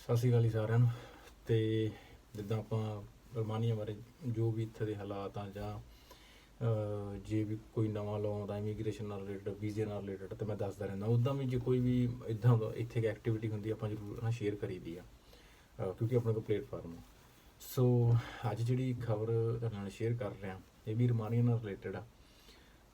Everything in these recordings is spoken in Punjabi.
ਸਤਿ ਸ਼੍ਰੀ ਅਕਾਲ ਜੀ ਸਾਰਿਆਂ ਨੂੰ। ਤੇ ਜਿੱਦਾਂ ਆਪਾਂ ਰਮਾਨੀਆ ਬਾਰੇ ਜੋ ਵੀ ਇੱਥੇ ਦੇ ਹਾਲਾਤ ਆ ਜਾਂ ਜੇ ਵੀ ਕੋਈ ਨਵਾਂ ਲਾਅ ਆਉਂਦਾ ਇਮੀਗ੍ਰੇਸ਼ਨ ਨਾਲ ਰਿਲੇਟਡ ਵੀਜ਼ੇ ਨਾਲ ਰਿਲੇਟਡ ਤੇ ਮੈਂ ਦੱਸਦਾ ਰਹਿੰਦਾ। ਉਦਾਂ ਵੀ ਜੇ ਕੋਈ ਵੀ ਇਦਾਂ ਦਾ ਇੱਥੇ ਐਕਟੀਵਿਟੀ ਹੁੰਦੀ ਆਪਾਂ ਜ਼ਰੂਰ ਨਾ ਸ਼ੇਅਰ ਕਰੀਦੀ ਆ ਕਿਉਂਕਿ ਆਪਣਾ ਕੋਲ ਪਲੇਟਫਾਰਮ ਆ। ਸੋ ਅੱਜ ਜਿਹੜੀ ਖਬਰ ਤੁਹਾਡੇ ਨਾਲ ਸ਼ੇਅਰ ਕਰ ਰਿਹਾ, ਇਹ ਵੀ ਰਮਾਨੀਆ ਨਾਲ ਰਿਲੇਟਡ ਆ।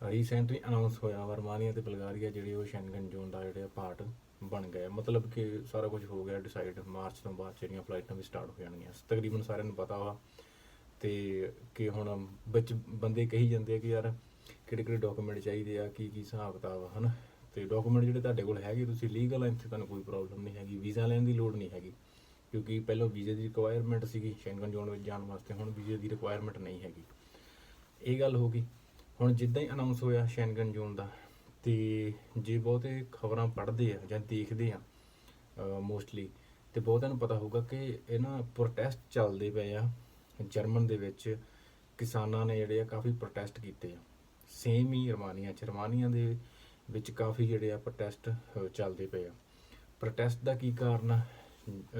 ਰੀਸੈਂਟਲੀ ਅਨਾਉਂਸ ਹੋਇਆ ਵਾ ਰਮਾਨੀਆ ਤੇ ਬਲਗਾਰੀਆ ਜਿਹੜੇ ਉਹ ਸ਼ੈਂਗਨ ਜ਼ੋਨ ਦਾ ਜਿਹੜੇ ਪਾਰਟ ਬਣ ਗਏ। ਮਤਲਬ ਕਿ ਸਾਰਾ ਕੁਝ ਹੋ ਗਿਆ ਡਿਸਾਈਡ ਮਾਰਚ ਤੋਂ ਬਾਅਦ ਜਿਹੜੀਆਂ ਫਲਾਈਟਾਂ ਵੀ ਸਟਾਰਟ ਹੋ ਜਾਣਗੀਆਂ। ਤਕਰੀਬਨ ਸਾਰਿਆਂ ਨੂੰ ਪਤਾ ਵਾ। ਤੇ ਕਿ ਹੁਣ ਵਿੱਚ ਬੰਦੇ ਕਹੀ ਜਾਂਦੇ ਆ ਕਿ ਯਾਰ ਕਿਹੜੇ ਕਿਹੜੇ ਡਾਕੂਮੈਂਟ ਚਾਹੀਦੇ ਆ, ਕੀ ਕੀ ਹਿਸਾਬ ਕਿਤਾਬ ਆ, ਹਨਾ? ਤੇ ਡਾਕੂਮੈਂਟ ਜਿਹੜੇ ਤੁਹਾਡੇ ਕੋਲ ਹੈਗੇ, ਤੁਸੀਂ ਲੀਗਲ ਆ, ਇੱਥੇ ਤੁਹਾਨੂੰ ਕੋਈ ਪ੍ਰੋਬਲਮ ਨਹੀਂ ਹੈਗੀ। ਵੀਜ਼ਾ ਲੈਣ ਦੀ ਲੋੜ ਨਹੀਂ ਹੈਗੀ। ਕਿਉਂਕਿ ਪਹਿਲਾਂ ਵੀਜ਼ੇ ਦੀ ਰਿਕੁਆਇਰਮੈਂਟ ਸੀਗੀ, ਸ਼ੈਂਗਨ ਜ਼ੋਨ ਵਿੱਚ ਜਾਣ ਵਾਸਤੇ। ਹੁਣ ਵੀਜ਼ੇ ਦੀ ਰਿਕੁਆਇਰਮੈਂਟ ਨਹੀਂ ਹੈਗੀ। ਇਹ ਗੱਲ ਹੋ ਗਈ। ਹੁਣ ਜਿੱਦਾਂ ਹੀ ਅਨਾਉਂਸ ਹੋਇਆ ਸ਼ੈਂਗਨ ਜ਼ੋਨ ਦਾ ਤੇ ਜੇ ਬਹੁਤੇ ਖਬਰਾਂ ਪੜ੍ਹਦੇ ਆ ਜਾਂ ਦੇਖਦੇ ਆ ਮੋਸਟਲੀ ਤੇ ਬਹੁਤਿਆਂ ਨੂੰ ਪਤਾ ਹੋਊਗਾ ਕਿ ਇਹ ਨਾ ਪ੍ਰੋਟੈਸਟ ਚੱਲਦੇ ਪਏ ਆ ਜਰਮਨ ਦੇ ਵਿੱਚ। ਕਿਸਾਨਾਂ ਨੇ ਜਿਹੜੇ ਆ ਕਾਫੀ ਪ੍ਰੋਟੈਸਟ ਕੀਤੇ ਆ। ਸੇਮ ਹੀ ਰਮਾਨੀਆ ਚ ਰਮਾਨੀਆ ਦੇ ਵਿੱਚ ਕਾਫੀ ਜਿਹੜੇ ਆ ਪ੍ਰੋਟੈਸਟ ਚੱਲਦੇ ਪਏ ਆ। ਪ੍ਰੋਟੈਸਟ ਦਾ ਕੀ ਕਾਰਨ ਆ?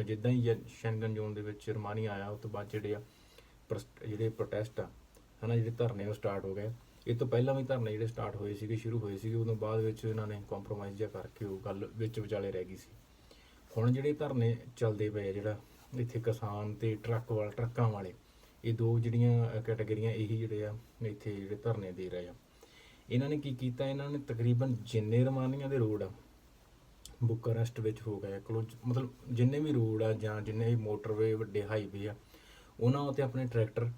ਜਿੱਦਾਂ ਹੀ ਇਹ ਸ਼ੈਂਗਨ ਜ਼ੋਨ ਦੇ ਵਿੱਚ ਰਮਾਨੀਆ ਆਇਆ, ਉਸ ਤੋਂ ਬਾਅਦ ਜਿਹੜੇ ਆ ਪ੍ਰਸ- ਜਿਹੜੇ ਪ੍ਰੋਟੈਸਟ ਆ, ਹਨਾ, ਜਿਹੜੇ ਧਰਨੇ ਉਹ ਸਟਾਰਟ ਹੋ ਗਏ। ਇਹ ਤੋਂ ਪਹਿਲਾਂ ਵੀ ਧਰਨੇ ਜਿਹੜੇ ਸਟਾਰਟ ਹੋਏ ਸੀਗੇ, ਸ਼ੁਰੂ ਹੋਏ ਸੀਗੇ, ਉਦੋਂ ਬਾਅਦ ਵਿੱਚ ਇਹਨਾਂ ਨੇ ਕੰਪਰੋਮਾਈਜ਼ ਜਿਹਾ ਕਰਕੇ ਉਹ ਗੱਲ ਵਿੱਚ ਵਿਚਾਲੇ ਰਹਿ ਗਈ ਸੀ। ਹੁਣ ਜਿਹੜੇ ਧਰਨੇ ਚੱਲਦੇ ਪਏ ਆ, ਜਿਹੜਾ ਇੱਥੇ ਕਿਸਾਨ ਤੇ ਟਰੱਕ ਵਾਲ, ਟਰੱਕਾਂ ਵਾਲੇ, ਇਹ ਦੋ ਜਿਹੜੀਆਂ ਕੈਟਾਗਰੀਆਂ ਇਹੀ ਜਿਹੜੇ ਆ, ਇੱਥੇ ਜਿਹੜੇ ਧਰਨੇ ਦੇ ਰਹੇ ਆ। ਇਹਨਾਂ ਨੇ ਕੀ ਕੀਤਾ? ਇਹਨਾਂ ਨੇ ਤਕਰੀਬਨ ਜਿੰਨੇ ਰਮਾਨੀਆਂ ਦੇ ਰੋਡ ਆ ਬੁਕਾਰੈਸਟ ਵਿੱਚ ਹੋ ਗਿਆ ਕਲੋਜ ਮਤਲਬ ਜਿੰਨੇ ਵੀ ਰੋਡ ਆ ਜਾਂ ਜਿੰਨੇ ਵੀ ਮੋਟਰਵੇ, ਵੱਡੇ ਹਾਈਵੇ ਆ, ਉਹਨਾਂ ਉੱਤੇ ਆਪਣੇ ਟਰੈਕਟਰ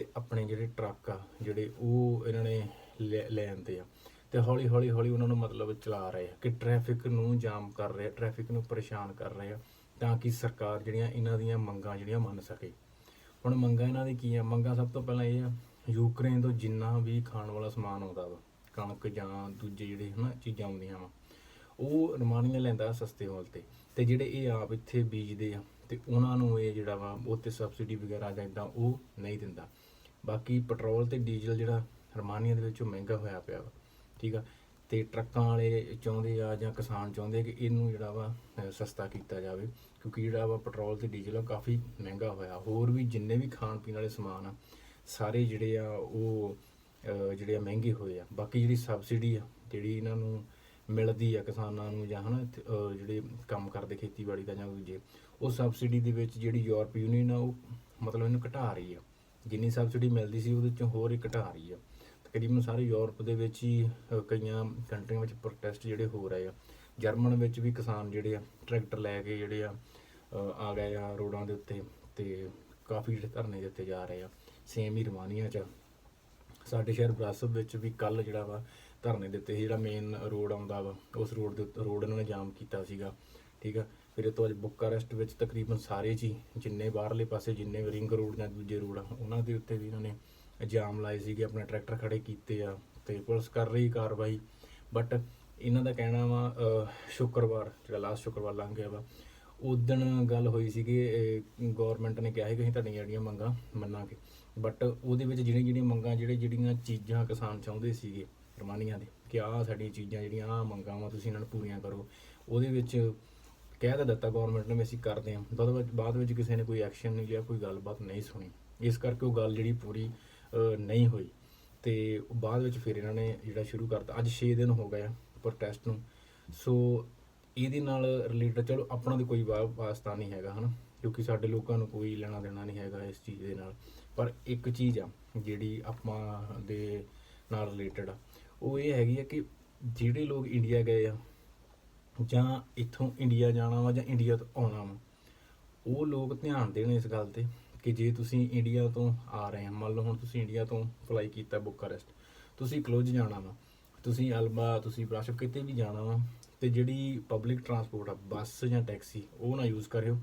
ਤੇ ਆਪਣੇ ਜਿਹੜੇ ਟਰੱਕ ਆ, ਜਿਹੜੇ ਉਹ ਇਹਨਾਂ ਨੇ ਲੈ ਲੈ ਆਂਦੇ ਆ। ਤੇ ਹੌਲੀ ਹੌਲੀ ਹੌਲੀ ਉਹਨਾਂ ਨੂੰ ਮਤਲਬ ਚਲਾ ਰਹੇ ਆ ਕਿ ਟ੍ਰੈਫਿਕ ਨੂੰ ਜਾਮ ਕਰ ਰਹੇ ਆ ਟ੍ਰੈਫਿਕ ਨੂੰ ਪਰੇਸ਼ਾਨ ਕਰ ਰਹੇ ਆ ਤਾਂ ਕਿ ਸਰਕਾਰ ਜਿਹੜੀਆਂ ਇਹਨਾਂ ਦੀਆਂ ਮੰਗਾਂ ਜਿਹੜੀਆਂ ਮੰਨ ਸਕੇ। ਹੁਣ ਮੰਗਾਂ ਇਹਨਾਂ ਦੀ ਕੀ ਆ? ਮੰਗਾਂ ਸਭ ਤੋਂ ਪਹਿਲਾਂ ਇਹ ਆ ਯੂਕਰੇਨ ਤੋਂ ਜਿੰਨਾ ਵੀ ਖਾਣ ਵਾਲਾ ਸਮਾਨ ਆਉਂਦਾ ਵਾ, ਕਣਕ ਜਾਂ ਦੂਜੇ ਜਿਹੜੇ ਹਨਾ ਚੀਜ਼ਾਂ ਆਉਂਦੀਆਂ ਵਾ, ਉਹ ਰਮਾਨੀਆ ਲੈਂਦਾ ਸਸਤੇ ਮੁੱਲ ਤੇ। ਤੇ ਜਿਹੜੇ ਇਹ ਆਪ ਇੱਥੇ ਬੀਜਦੇ ਆ, ਤੇ ਉਹਨਾਂ ਨੂੰ ਇਹ ਜਿਹੜਾ ਵਾ ਉਹ ਤੇ ਸਬਸਿਡੀ ਵਗੈਰਾ ਜਾਂ ਇਦਾਂ ਉਹ ਨਹੀਂ ਦਿੰਦਾ। ਬਾਕੀ ਪੈਟਰੋਲ ਤੇ ਡੀਜ਼ਲ ਜਿਹੜਾ ਰਮਾਨੀਆ ਦੇ ਵਿੱਚ ਉਹ ਮਹਿੰਗਾ ਹੋਇਆ ਪਿਆ ਵਾ ਠੀਕ ਆ? ਤੇ ਟਰੱਕਾਂ ਵਾਲੇ ਚਾਹੁੰਦੇ ਆ ਜਾਂ ਕਿਸਾਨ ਚਾਹੁੰਦੇ ਆ ਕਿ ਇਹਨੂੰ ਜਿਹੜਾ ਵਾ ਸਸਤਾ ਕੀਤਾ ਜਾਵੇ ਕਿਉਂਕਿ ਜਿਹੜਾ ਵਾ ਪੈਟਰੋਲ ਤੇ ਡੀਜ਼ਲ ਆ ਕਾਫੀ ਮਹਿੰਗਾ ਹੋਇਆ। ਹੋਰ ਵੀ ਜਿੰਨੇ ਵੀ ਖਾਣ ਪੀਣ ਵਾਲੇ ਸਮਾਨ ਆ ਸਾਰੇ ਜਿਹੜੇ ਆ ਉਹ ਜਿਹੜੇ ਆ ਮਹਿੰਗੇ ਹੋਏ ਆ। ਬਾਕੀ ਜਿਹੜੀ ਸਬਸਿਡੀ ਆ ਜਿਹੜੀ ਇਹਨਾਂ ਨੂੰ ਮਿਲਦੀ ਆ ਕਿਸਾਨਾਂ ਨੂੰ ਜਾਂ ਹਨਾ ਇੱਥੇ, ਜਿਹੜੇ ਕੰਮ ਕਰਦੇ ਖੇਤੀਬਾੜੀ ਦਾ ਜਾਂ ਦੂਜੇ ਉਹ ਸਬਸਿਡੀ ਦੇ ਵਿੱਚ ਜਿਹੜੀ ਯੂਰਪ ਯੂਨੀਅਨ ਆ ਉਹ ਮਤਲਬ ਇਹਨੂੰ ਘਟਾ ਰਹੀ ਆ। ਜਿੰਨੀ ਸਬਸਿਡੀ ਮਿਲਦੀ ਸੀ ਉਹਦੇ ਚੋਂ ਹੋਰ ਹੀ ਘਟਾ ਰਹੀ ਆ। ਤਕਰੀਬਨ ਸਾਰੇ ਯੂਰਪ ਦੇ ਵਿੱਚ ਹੀ ਕਈਆਂ ਕੰਟਰੀਆਂ ਵਿੱਚ ਪ੍ਰੋਟੈਸਟ ਜਿਹੜੇ ਹੋ ਰਹੇ ਆ। ਜਰਮਨ ਵਿੱਚ ਵੀ ਕਿਸਾਨ ਜਿਹੜੇ ਆ, ਟਰੈਕਟਰ ਲੈ ਕੇ ਜਿਹੜੇ ਆ ਆ ਗਏ ਆ ਰੋਡਾਂ ਦੇ ਉੱਤੇ ਤੇ ਕਾਫੀ ਜਿਹੜੇ ਧਰਨੇ ਦਿੱਤੇ ਜਾ ਰਹੇ ਆ। ਸੇਮ ਹੀ ਰਮਾਨੀਆ ਚ ਸਾਡੇ ਸ਼ਹਿਰ ਬਰਾਸਬ ਵਿੱਚ ਵੀ ਕੱਲ ਜਿਹੜਾ ਵਾ ਧਰਨੇ ਦਿੱਤੇ ਸੀ, ਜਿਹੜਾ ਮੇਨ ਰੋਡ ਆਉਂਦਾ ਵਾ, ਉਸ ਰੋਡ ਦੇ ਉੱਤੇ ਰੋਡ ਇਹਨਾਂ ਨੇ ਜਾਮ ਕੀਤਾ ਸੀਗਾ। ਠੀਕ ਆ? ਫਿਰ ਇਹ ਤੋਂ ਅੱਜ ਬੁਕਾਰੈਸਟ ਵਿੱਚ ਤਕਰੀਬਨ ਸਾਰੇ ਜੀ, ਜਿੰਨੇ ਬਾਹਰਲੇ ਪਾਸੇ, ਜਿੰਨੇ ਰਿੰਗ ਰੋਡ ਜਾਂ ਦੂਜੇ ਰੋਡ ਆ, ਉਹਨਾਂ ਦੇ ਉੱਤੇ ਵੀ ਇਹਨਾਂ ਨੇ ਜਾਮ ਲਾਏ ਸੀਗੇ, ਆਪਣੇ ਟਰੈਕਟਰ ਖੜੇ ਕੀਤੇ ਆ ਤੇ ਪੁਲਿਸ ਕਰ ਰਹੀ ਕਾਰਵਾਈ। ਬਟ ਇਹਨਾਂ ਦਾ ਕਹਿਣਾ ਵਾ ਸ਼ੁੱਕਰਵਾਰ, ਜਿਹੜਾ ਲਾਸਟ ਸ਼ੁੱਕਰਵਾਰ ਲੰਘ ਗਿਆ ਵਾ ਉਦਣ ਗੱਲ ਹੋਈ ਸੀ ਕਿ ਗਵਰਨਮੈਂਟ ਨੇ ਕਿਹਾ ਸੀ ਕਿ ਅਸੀਂ ਤੁਹਾਡੀਆਂ ਜਿਹੜੀਆਂ ਮੰਗਾਂ ਮੰਨਾਂਗੇ। ਬਟ ਉਹਦੇ ਵਿੱਚ ਜਿਹੜੀਆਂ ਜਿਹੜੀਆਂ ਮੰਗਾਂ, ਜਿਹੜੇ ਜਿਹੜੀਆਂ ਚੀਜ਼ਾਂ ਕਿਸਾਨ ਚਾਹੁੰਦੇ ਸੀਗੇ ਰਮਾਨੀਆਂ ਦੇ, ਕਿ ਆਹ ਸਾਡੀਆਂ ਚੀਜ਼ਾਂ ਜਿਹੜੀਆਂ, ਆਹ ਮੰਗਾਂ ਵਾ, ਤੁਸੀਂ ਇਹਨਾਂ ਨੂੰ ਪੂਰੀਆਂ ਕਰੋ, ਉਹਦੇ ਵਿੱਚ ਕਹਿ ਤਾਂ ਦਿੱਤਾ ਗਵਰਨਮੈਂਟ ਨੇ ਵੀ ਅਸੀਂ ਕਰਦੇ ਹਾਂ। ਬਾਅਦ ਵਿੱਚ ਬਾਅਦ ਵਿੱਚ ਕਿਸੇ ਨੇ ਕੋਈ ਐਕਸ਼ਨ ਨਹੀਂ ਲਿਆ, ਕੋਈ ਗੱਲਬਾਤ ਨਹੀਂ ਸੁਣੀ। ਇਸ ਕਰਕੇ ਉਹ ਗੱਲ ਜਿਹੜੀ ਪੂਰੀ ਨਹੀਂ ਹੋਈ। ਤੇ ਬਾਅਦ ਵਿੱਚ ਫਿਰ ਇਹਨਾਂ ਨੇ ਜਿਹੜਾ ਸ਼ੁਰੂ ਕਰਤਾ। ਅੱਜ 6 ਦਿਨ ਹੋ ਗਏ ਆ ਪ੍ਰੋਟੈਸਟ ਨੂੰ। ਸੋ ਇਹਦੇ ਨਾਲ ਰਿਲੇਟਡ ਚਲੋ ਆਪਣਾ ਤੇ ਕੋਈ ਵਾ- ਵਾਸਤਾ ਨਹੀਂ ਹੈਗਾ, ਹਨਾ? ਕਿਉਂਕਿ ਸਾਡੇ ਲੋਕਾਂ ਨੂੰ ਕੋਈ ਲੈਣਾ ਦੇਣਾ ਨਹੀਂ ਹੈਗਾ ਇਸ ਚੀਜ਼ ਦੇ ਨਾਲ। ਪਰ ਇੱਕ ਚੀਜ਼ ਆ, ਜਿਹੜੀ ਆਪਾਂ ਦੇ ਨਾਲ ਰਿਲੇਟਡ ਆ, ਉਹ ਇਹ ਹੈਗੀ ਆ ਕਿ ਜਿਹੜੇ ਲੋਕ ਇੰਡੀਆ ਗਏ ਆ ਜਾਂ ਇੱਥੋਂ ਇੰਡੀਆ ਜਾਣਾ ਵਾ ਜਾਂ ਇੰਡੀਆ ਤੋਂ ਆਉਣਾ ਵਾ, ਉਹ ਲੋਕ ਧਿਆਨ ਦੇਣ ਇਸ ਗੱਲ ਤੇ ਕਿ ਜੇ ਤੁਸੀਂ ਇੰਡੀਆ ਤੋਂ ਆ ਰਹੇ ਆ, ਮੰਨ ਲਓ ਹੁਣ ਤੁਸੀਂ ਇੰਡੀਆ ਤੋਂ ਫਲਾਈ ਕੀਤਾ ਬੁਕਾਰੈਸਟ ਤੁਸੀਂ ਕਲੋਜ ਜਾਣਾ ਵਾ, ਤੁਸੀਂ ਅਲਬਾ, ਤੁਸੀਂ ਬਰਾਸ਼ਪ ਕਿਤੇ ਵੀ ਜਾਣਾ ਵਾ, ਤੇ ਜਿਹੜੀ ਪਬਲਿਕ ਟਰਾਂਸਪੋਰਟ ਆ, ਬੱਸ ਜਾਂ ਟੈਕਸੀ ਉਹ ਨਾ ਯੂਜ਼ ਕਰਿਓ।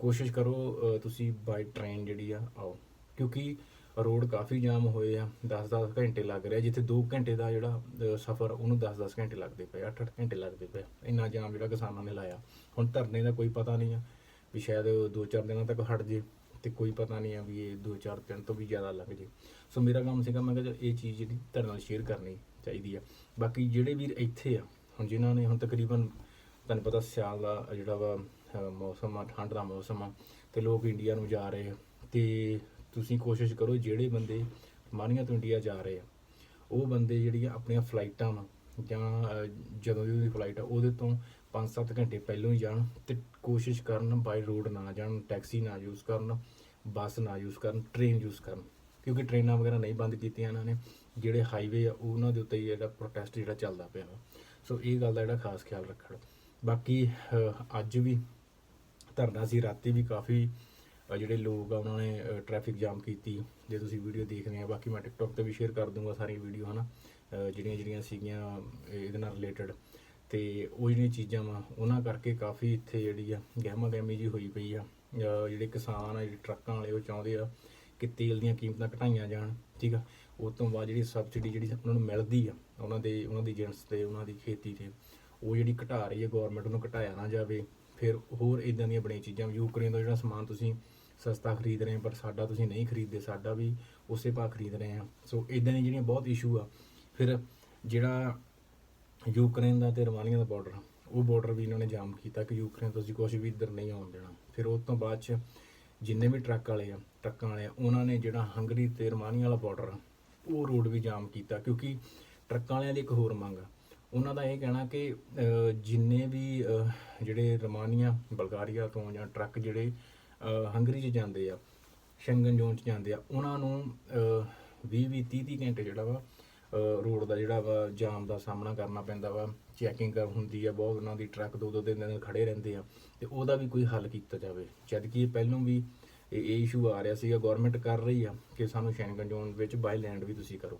ਕੋਸ਼ਿਸ਼ ਕਰੋ ਤੁਸੀਂ ਬਾਈ ਟ੍ਰੇਨ ਜਿਹੜੀ ਆ, ਆਓ। ਕਿਉਂਕਿ ਰੋਡ ਕਾਫੀ ਜਾਮ ਹੋਏ ਆ 10-10 ਘੰਟੇ ਲੱਗ ਰਿਹਾ ਜਿੱਥੇ 2 ਘੰਟੇ ਦਾ ਜਿਹੜਾ ਸਫ਼ਰ, ਉਹਨੂੰ 10-10 ਘੰਟੇ ਲੱਗਦੇ ਪਏ 8-8 ਘੰਟੇ ਲੱਗਦੇ ਪਏ ਇੰਨਾ ਜਾਮ ਜਿਹੜਾ ਕਿਸਾਨਾਂ ਨੇ ਲਾਇਆ। ਹੁਣ ਧਰਨੇ ਦਾ ਕੋਈ ਪਤਾ ਨਹੀਂ ਆ ਵੀ ਸ਼ਾਇਦ 2-4 ਦਿਨਾਂ ਤੱਕ ਹਟ ਜੇ ਤੇ ਕੋਈ ਪਤਾ ਨਹੀਂ ਆ ਵੀ ਇਹ 2-4 ਦਿਨ ਤੋਂ ਵੀ ਜ਼ਿਆਦਾ ਲੱਗ ਜੇ। ਸੋ ਮੇਰਾ ਕੰਮ ਸੀਗਾ, ਮੈਂ ਕਿਹਾ ਇਹ ਚੀਜ਼ ਜਿਹੜੀ ਤੁਹਾਡੇ ਨਾਲ ਸ਼ੇਅਰ ਕਰਨੀ ਚਾਹੀਦੀ ਆ। ਬਾਕੀ ਜਿਹੜੇ ਵੀਰ ਇੱਥੇ ਆ, ਹੁਣ ਜਿਨ੍ਹਾਂ ਨੇ ਹੁਣ ਤਕਰੀਬਨ ਤੁਹਾਨੂੰ ਪਤਾ ਸਿਆਲ ਦਾ ਜਿਹੜਾ ਵਾ ਮੌਸਮ ਆ, ਠੰਡ ਦਾ ਮੌਸਮ ਆ, ਤੇ ਲੋਕ ਇੰਡੀਆ ਨੂੰ ਜਾ ਰਹੇ ਆ। ਤੇ ਤੁਸੀਂ ਕੋਸ਼ਿਸ਼ ਕਰੋ ਜਿਹੜੇ ਬੰਦੇ ਰਮਾਨੀਆ ਤੋਂ ਇੰਡੀਆ ਜਾ ਰਹੇ ਆ, ਉਹ ਬੰਦੇ ਜਿਹੜੀਆਂ ਆਪਣੀਆਂ ਫਲਾਈਟਾਂ ਵਾ, ਜਾਂ ਜਦੋਂ ਦੀ ਉਹਦੀ ਫਲਾਈਟ ਆ, ਉਹਦੇ ਤੋਂ 5-7 ਘੰਟੇ ਪਹਿਲਾਂ ਹੀ ਜਾਣ ਤੇ ਕੋਸ਼ਿਸ਼ ਕਰਨ ਬਾਈ ਰੋਡ ਨਾ ਜਾਣ ਟੈਕਸੀ ਨਾ ਯੂਜ਼ ਕਰਨ, ਬੱਸ ਨਾ ਯੂਜ਼ ਕਰਨ ਟ੍ਰੇਨ ਯੂਜ਼ ਕਰਨ, ਕਿਉਂਕਿ ਟ੍ਰੇਨਾਂ ਵਗੈਰਾ ਨਹੀਂ ਬੰਦ ਕੀਤੀਆਂ ਇਹਨਾਂ ਨੇ, ਜਿਹੜੇ ਹਾਈਵੇ ਆ, ਉਹਨਾਂ ਦੇ ਉੱਤੇ ਹੀ ਜਿਹੜਾ ਪ੍ਰੋਟੈਸਟ ਜਿਹੜਾ ਚੱਲਦਾ ਪਿਆ ਵਾ। ਸੋ ਇਹ ਗੱਲ ਦਾ ਜਿਹੜਾ ਖਾਸ ਖਿਆਲ ਰੱਖਣ। ਬਾਕੀ ਅੱਜ ਵੀ ਧਰਨਾ ਸੀ, ਰਾਤੀ ਵੀ ਕਾਫੀ ਜਿਹੜੇ ਲੋਕ ਆ ਉਹਨਾਂ ਨੇ ਟ੍ਰੈਫਿਕ ਜਾਮ ਕੀਤੀ। ਜੇ ਤੁਸੀਂ ਵੀਡੀਓ ਦੇਖਦੇ ਆ ਬਾਕੀ ਮੈਂ ਟਿਕਟੌਕ ਤੇ ਵੀ ਸ਼ੇਅਰ ਕਰ ਦੂੰਗਾ ਸਾਰੀਆਂ ਵੀਡੀਓ ਹਨਾ? ਅਹ, ਜਿਹੜੀਆਂ ਜਿਹੜੀਆਂ ਸੀਗੀਆਂ ਇਹਦੇ ਨਾਲ ਰਿਲੇਟਡ ਤੇ ਉਹ ਜਿਹੜੀਆਂ ਚੀਜ਼ਾਂ ਵਾ ਉਹਨਾਂ ਕਰਕੇ ਕਾਫੀ ਇੱਥੇ ਜਿਹੜੀ ਆ ਗਹਿਮਾ ਗਹਿਮੀ ਜੀ ਹੋਈ ਪਈ ਆ। ਜਿਹੜੇ ਕਿਸਾਨ ਆ ਜਿਹੜੇ ਟਰੱਕਾਂ ਵਾਲੇ ਉਹ ਚਾਹੁੰਦੇ ਆ ਕਿ ਤੇਲ ਦੀਆਂ ਕੀਮਤਾਂ ਘਟਾਈਆਂ ਜਾਣ ਠੀਕ ਆ? ਉਸ ਤੋਂ ਬਾਅਦ ਜਿਹੜੀ ਸਬਸਿਡੀ ਜਿਹੜੀ ਉਹਨਾਂ ਨੂੰ ਮਿਲਦੀ ਆ ਉਹਨਾਂ ਦੇ ਉਹਨਾਂ ਦੀ ਏਜੰਟਸ ਤੇ ਉਹਨਾਂ ਦੀ ਖੇਤੀ ਤੇ ਉਹ ਜਿਹੜੀ ਘਟਾ ਰਹੀ ਹੈ ਗਵਰਨਮੈਂਟ ਉਹਨੂੰ ਘਟਾਇਆ ਨਾ ਜਾਵੇ। ਫਿਰ ਹੋਰ ਇਦਾਂ ਦੀਆਂ ਬੜੀਆਂ ਚੀਜ਼ਾਂ ਯੂਕਰੇਨ ਦਾ ਜਿਹੜਾ ਸਮਾਨ ਤੁਸੀਂ ਸਸਤਾ ਖਰੀਦ ਰਹੇ ਪਰ ਸਾਡਾ ਤੁਸੀਂ ਨਹੀਂ ਖਰੀਦਦੇ, ਸਾਡਾ ਵੀ ਉਸੇ ਭਾਅ ਖਰੀਦ ਰਹੇ ਆ ਸੋ ਇਦਾਂ ਦੀਆਂ ਜਿਹੜੀਆਂ ਬਹੁਤ ਇਸ਼ੂ ਆ। ਫਿਰ ਜਿਹੜਾ ਯੂਕਰੇਨ ਦਾ ਤੇ ਰਮਾਨੀਆ ਦਾ ਬਾਰਡਰ ਉਹ ਬਾਰਡਰ ਵੀ ਇਹਨਾਂ ਨੇ ਜਾਮ ਕੀਤਾ ਕਿ ਯੂਕਰੇਨ ਤੋਂ ਅਸੀਂ ਕੁਝ ਵੀ ਇੱਧਰ ਨਹੀਂ ਆਉਣ ਦੇਣਾ। ਫਿਰ ਉਸ ਤੋਂ ਬਾਅਦ ਚ ਜਿੰਨੇ ਵੀ ਟਰੱਕ ਵਾਲੇ ਆ, ਟਰੱਕਾਂ ਵਾਲੇ ਆ, ਉਹਨਾਂ ਨੇ ਜਿਹੜਾ ਹੰਗਰੀ ਤੇ ਰਮਾਨੀਆ ਵਾਲਾ ਬਾਰਡਰ ਉਹ ਰੋਡ ਵੀ ਜਾਮ ਕੀਤਾ ਕਿਉਂਕਿ ਟਰੱਕਾਂ ਵਾਲਿਆਂ ਦੀ ਇੱਕ ਹੋਰ ਮੰਗ ਆ। ਉਹਨਾਂ ਦਾ ਇਹ ਕਹਿਣਾ ਕਿ ਜਿੰਨੇ ਵੀ ਜਿਹੜੇ ਰਮਾਨੀਆ ਬਲਗਾਰੀਆ ਤੋਂ ਜਾਂ ਟਰੱਕ ਜਿਹੜੇ ਹੰਗਰੀ 'ਚ ਜਾਂਦੇ ਆ, ਸ਼ੰਗਨ ਜ਼ੋਨ 'ਚ ਜਾਂਦੇ ਆ, ਉਹਨਾਂ ਨੂੰ 20 20 30 30 ਘੰਟੇ ਜਿਹੜਾ ਵਾ ਰੋਡ ਦਾ ਜਿਹੜਾ ਵਾ, ਜਾਮ ਦਾ ਸਾਹਮਣਾ ਕਰਨਾ ਪੈਂਦਾ ਵਾ, ਚੈਕਿੰਗ ਕਰ ਹੁੰਦੀ ਆ ਬਹੁਤ ਉਹਨਾਂ ਦੀ ਟਰੱਕ ਦੋ ਦੋ ਦਿਨ ਦਿਨ ਖੜੇ ਰਹਿੰਦੇ ਆ, ਤੇ ਉਹਦਾ ਵੀ ਕੋਈ ਹੱਲ ਕੀਤਾ ਜਾਵੇ। ਜਦ ਕਿ ਇਹ ਪਹਿਲਾਂ ਵੀ ਇਹ ਇਹ ਇਸ਼ੂ ਆ ਰਿਹਾ ਸੀਗਾ ਗਵਰਨਮੈਂਟ ਕਰ ਰਹੀ ਆ ਕਿ ਸਾਨੂੰ ਸ਼ੈਂਗਨ ਜ਼ੋਨ ਵਿੱਚ ਬਾਈ ਲੈਂਡ ਵੀ ਤੁਸੀਂ ਕਰੋ।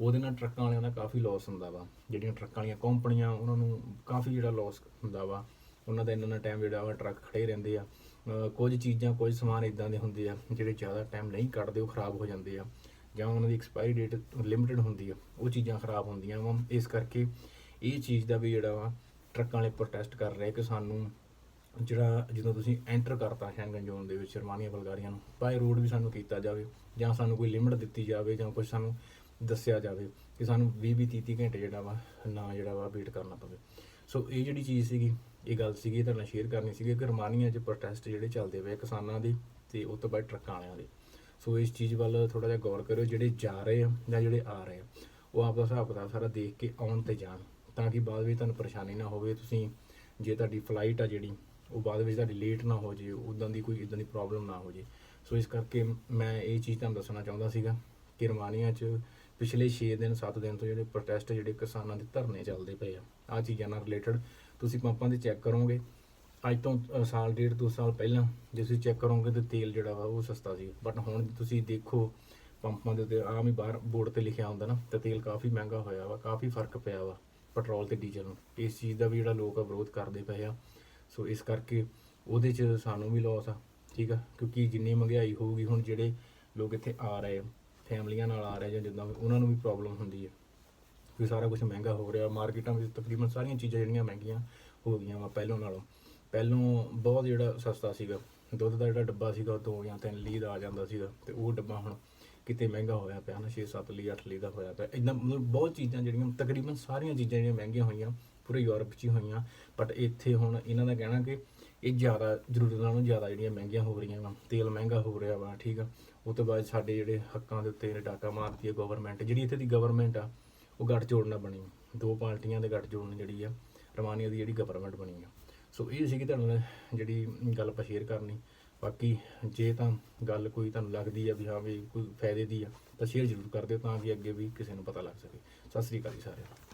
ਉਹਦੇ ਨਾਲ ਟਰੱਕਾਂ ਵਾਲਿਆਂ ਦਾ ਕਾਫੀ ਲਾਸ ਹੁੰਦਾ ਵਾ। ਜਿਹੜੀਆਂ ਟਰੱਕਾਂ ਵਾਲੀਆਂ ਕੰਪਨੀਆਂ, ਉਹਨਾਂ ਨੂੰ ਕਾਫੀ ਜਿਹੜਾ ਲਾਸ ਹੁੰਦਾ ਵਾ। ਉਹਨਾਂ ਦਾ ਇੰਨਾ ਇੰਨਾ ਟਾਈਮ ਜਿਹੜਾ ਵਾ, ਟਰੱਕ ਖੜੇ ਰਹਿੰਦੇ ਆ। ਕੁਝ ਚੀਜ਼ਾਂ, ਕੁਝ ਸਮਾਨ ਇਦਾਂ ਦੇ ਹੁੰਦੇ ਆ, ਜਿਹੜੇ ਜ਼ਿਆਦਾ ਟਾਈਮ ਨਹੀਂ ਕੱਢਦੇ, ਉਹ ਖਰਾਬ ਹੋ ਜਾਂਦੇ ਆ। ਜਾਂ ਉਹਨਾਂ ਦੀ ਐਕਸਪਾਇਰੀ ਡੇਟ ਲਿਮਿਟਡ ਹੁੰਦੀ ਆ, ਉਹ ਚੀਜ਼ਾਂ ਖਰਾਬ ਹੁੰਦੀਆਂ ਵਾ। ਇਸ ਕਰਕੇ ਇਹ ਚੀਜ਼ ਦਾ ਵੀ ਜਿਹੜਾ ਵਾ, ਟਰੱਕਾਂ ਵਾਲੇ ਪ੍ਰੋਟੈਸਟ ਕਰ ਰਹੇ ਕਿ ਸਾਨੂੰ ਜਿਹੜਾ, ਜਦੋਂ ਤੁਸੀਂ ਐਂਟਰ ਕਰਤਾ ਸ਼ੈਂਗਨ ਜ਼ੋਨ ਦੇ ਵਿੱਚ ਰਮਾਨੀਆ ਬਲਗਾਰੀਆ ਨੂੰ ਬਾਈ ਰੋਡ ਵੀ ਸਾਨੂੰ ਕੀਤਾ ਜਾਵੇ। ਜਾਂ ਸਾਨੂੰ ਕੋਈ ਲਿਮਿਟ ਦਿੱਤੀ ਜਾਵੇ ਜਾਂ ਕੁਝ ਸਾਨੂੰ ਦੱਸਿਆ ਜਾਵੇ ਕਿ ਸਾਨੂੰ 20 20 30 30 ਘੰਟੇ ਜਿਹੜਾ ਵਾ, ਨਾ ਜਿਹੜਾ ਵਾ ਵੇਟ ਕਰਨਾ ਪਵੇ। ਸੋ ਇਹ ਜਿਹੜੀ ਚੀਜ਼ ਸੀਗੀ, ਇਹ ਗੱਲ ਸੀਗੀ, ਤੁਹਾਡੇ ਨਾਲ ਸ਼ੇਅਰ ਕਰਨੀ ਸੀਗੀ ਕਿ ਰਮਾਨੀਆ 'ਚ ਪ੍ਰੋਟੈਸਟ ਜਿਹੜੇ ਚੱਲਦੇ ਪਏ ਆ ਕਿਸਾਨਾਂ ਦੇ ਤੇ ਉਸ ਤੋਂ ਬਾਅਦ ਟਰੱਕਾਂ ਵਾਲਿਆਂ ਦੇ। ਸੋ ਇਸ ਚੀਜ਼ ਵੱਲ ਥੋੜਾ ਜਿਹਾ ਗੌਰ ਕਰਿਓ, ਜਿਹੜੇ ਜਾ ਰਹੇ ਆ ਜਾਂ ਜਿਹੜੇ ਆ ਰਹੇ ਆ, ਉਹ ਆਪਦਾ ਹਿਸਾਬ ਕਿਤਾਬ ਸਾਰਾ ਦੇਖ ਕੇ ਆਉਣ ਤੇ ਜਾਣ, ਤਾਂ ਕਿ ਬਾਅਦ ਵਿੱਚ ਤੁਹਾਨੂੰ ਪਰੇਸ਼ਾਨੀ ਨਾ ਹੋਵੇ। ਤੁਸੀਂ ਜੇ ਤੁਹਾਡੀ ਫਲਾਈਟ ਆ ਜਿਹੜੀ, ਉਹ ਬਾਅਦ ਵਿੱਚ ਤੁਹਾਡੀ ਲੇਟ ਨਾ ਹੋ ਜੇ ਉਦਾਂ ਦੀ ਕੋਈ ਇਦਾਂ ਦੀ ਪ੍ਰੋਬਲਮ ਨਾ ਹੋ ਜੇ ਸੋ ਇਸ ਕਰਕੇ ਮੈਂ ਇਹ ਚੀਜ਼ ਤੁਹਾਨੂੰ ਦੱਸਣਾ ਚਾਹੁੰਦਾ ਸੀਗਾ ਕਿ ਰਮਾਨੀਆ 'ਚ ਪਿਛਲੇ 6 ਦਿਨ 7 ਦਿਨ ਤੋਂ ਜਿਹੜੇ ਪ੍ਰੋਟੈਸਟ ਜਿਹੜੇ ਕਿਸਾਨਾਂ ਦੇ ਧਰਨੇ ਚੱਲਦੇ ਪਏ ਆ ਆ ਚੀਜ਼ਾਂ ਨਾਲ ਰਿਲੇਟਡ ਤੁਸੀਂ ਪੰਪਾਂ ਤੇ ਚੈੱਕ ਕਰੋਗੇ। ਅੱਜ ਤੋਂ ਸਾਲ ਡੇਢ ਦੋ ਸਾਲ ਪਹਿਲਾਂ ਜੇ ਤੁਸੀਂ ਚੈੱਕ ਕਰੋਗੇ ਤੇ ਤੇਲ ਜਿਹੜਾ ਵਾ ਉਹ ਸਸਤਾ ਸੀ। ਬਟ ਹੁਣ ਤੁਸੀਂ ਦੇਖੋ, ਪੰਪਾਂ ਦੇ ਉੱਤੇ ਆਮ ਹੀ ਬਾਹਰ ਬੋਰਡ ਤੇ ਲਿਖਿਆ ਹੁੰਦਾ ਨਾ, ਤੇ ਤੇਲ ਕਾਫੀ ਮਹਿੰਗਾ ਹੋਇਆ ਵਾ, ਕਾਫੀ ਫ਼ਰਕ ਪਿਆ ਵਾ ਪੈਟਰੋਲ ਤੇ ਡੀਜ਼ਲ ਨੂੰ। ਇਸ ਚੀਜ਼ ਦਾ ਵੀ ਜਿਹੜਾ ਲੋਕ ਆ ਵਿਰੋਧ ਕਰਦੇ ਪਏ ਆ। ਸੋ ਇਸ ਕਰਕੇ ਉਹਦੇ 'ਚ ਸਾਨੂੰ ਵੀ ਲਾਸ ਆ, ਠੀਕ ਆ? ਕਿਉਂਕਿ ਜਿੰਨੀ ਮਹਿੰਗਾਈ ਹੋਊਗੀ, ਹੁਣ ਜਿਹੜੇ ਲੋਕ ਇੱਥੇ ਆ ਰਹੇ ਆ ਫੈਮਲੀਆਂ ਨਾਲ ਆ ਰਹੇ ਜਾਂ ਜਿੱਦਾਂ ਵੀ, ਉਹਨਾਂ ਨੂੰ ਵੀ ਪ੍ਰੋਬਲਮ ਹੁੰਦੀ ਹੈ। ਕਿ ਸਾਰਾ ਕੁਝ ਮਹਿੰਗਾ ਹੋ ਰਿਹਾ, ਮਾਰਕੀਟਾਂ ਵਿੱਚ ਤਕਰੀਬਨ ਸਾਰੀਆਂ ਚੀਜ਼ਾਂ ਜਿਹੜੀਆਂ ਮਹਿੰਗੀਆਂ ਹੋ ਗਈਆਂ ਵਾ ਪਹਿਲੋਂ ਨਾਲੋਂ। ਪਹਿਲੋਂ ਬਹੁਤ ਜਿਹੜਾ ਸਸਤਾ ਸੀਗਾ, ਦੁੱਧ ਦਾ ਜਿਹੜਾ ਡੱਬਾ ਸੀਗਾ, ਉਹ 2 ਜਾਂ 3 ਲੀ ਦਾ ਆ ਜਾਂਦਾ ਸੀਗਾ, ਤੇ ਉਹ ਡੱਬਾ ਹੁਣ ਕਿਤੇ ਮਹਿੰਗਾ ਹੋਇਆ ਪਿਆ ਨਾ 6-7 ਲੀ 8 ਲੀ ਦਾ ਹੋਇਆ ਪਿਆ। ਇਦਾਂ ਮਤਲਬ ਬਹੁਤ ਚੀਜ਼ਾਂ ਜਿਹੜੀਆਂ, ਤਕਰੀਬਨ ਸਾਰੀਆਂ ਚੀਜ਼ਾਂ ਜਿਹੜੀਆਂ ਮਹਿੰਗੀਆਂ ਹੋਈਆਂ, ਪੂਰੇ ਯੂਰਪ 'ਚ ਹੀ ਹੋਈਆਂ। ਬਟ ਇੱਥੇ ਹੁਣ ਇਹਨਾਂ ਦਾ ਕਹਿਣਾ ਕਿ ਇਹ ਜ਼ਿਆਦਾ ਜ਼ਰੂਰਤ ਨਾਲੋਂ ਜ਼ਿਆਦਾ ਜਿਹੜੀਆਂ ਮਹਿੰਗੀਆਂ ਹੋ ਰਹੀਆਂ ਵਾ, ਤੇਲ ਮਹਿੰਗਾ ਹੋ ਰਿਹਾ ਵਾ, ਠੀਕ ਆ। ਉਹ ਤੋਂ ਬਾਅਦ ਸਾਡੇ ਜਿਹੜੇ ਹੱਕਾਂ ਦੇ ਉੱਤੇ ਡਾਕਾ ਮਾਰਤੀ ਹੈ ਗਵਰਨਮੈਂਟ ਜਿਹੜੀ ਇੱਥੇ ਦੀ ਗਵਰਨਮੈਂਟ ਆ, ਉਹ ਗੱਠ ਜੋੜਨਾ ਬਣੀ ਦੋ ਪਾਰਟੀਆਂ ਦੇ ਗੱਠ ਜੋੜਨ ਜਿਹੜੀ ਆ ਰਮਾਨੀਆ ਦੀ ਜਿਹੜੀ ਗਵਰਨਮੈਂਟ ਬਣੀ ਆ। ਸੋ ਇਹ ਸੀਗੀ ਤੁਹਾਨੂੰ ਜਿਹੜੀ ਗੱਲ ਆਪਾਂ ਸ਼ੇਅਰ ਕਰਨੀ। ਬਾਕੀ ਜੇ ਤਾਂ ਗੱਲ ਕੋਈ ਤੁਹਾਨੂੰ ਲੱਗਦੀ ਆ ਵੀ ਹਾਂ ਵੀ ਕੋਈ ਫਾਇਦੇ ਦੀ ਆ, ਤਾਂ ਸ਼ੇਅਰ ਜ਼ਰੂਰ ਕਰ ਦਿਓ ਤਾਂ ਕਿ ਅੱਗੇ ਵੀ ਕਿਸੇ ਨੂੰ ਪਤਾ ਲੱਗ ਸਕੇ। ਸਤਿ ਸ੍ਰੀ ਅਕਾਲ ਜੀ ਸਾਰਿਆਂ ਨੂੰ।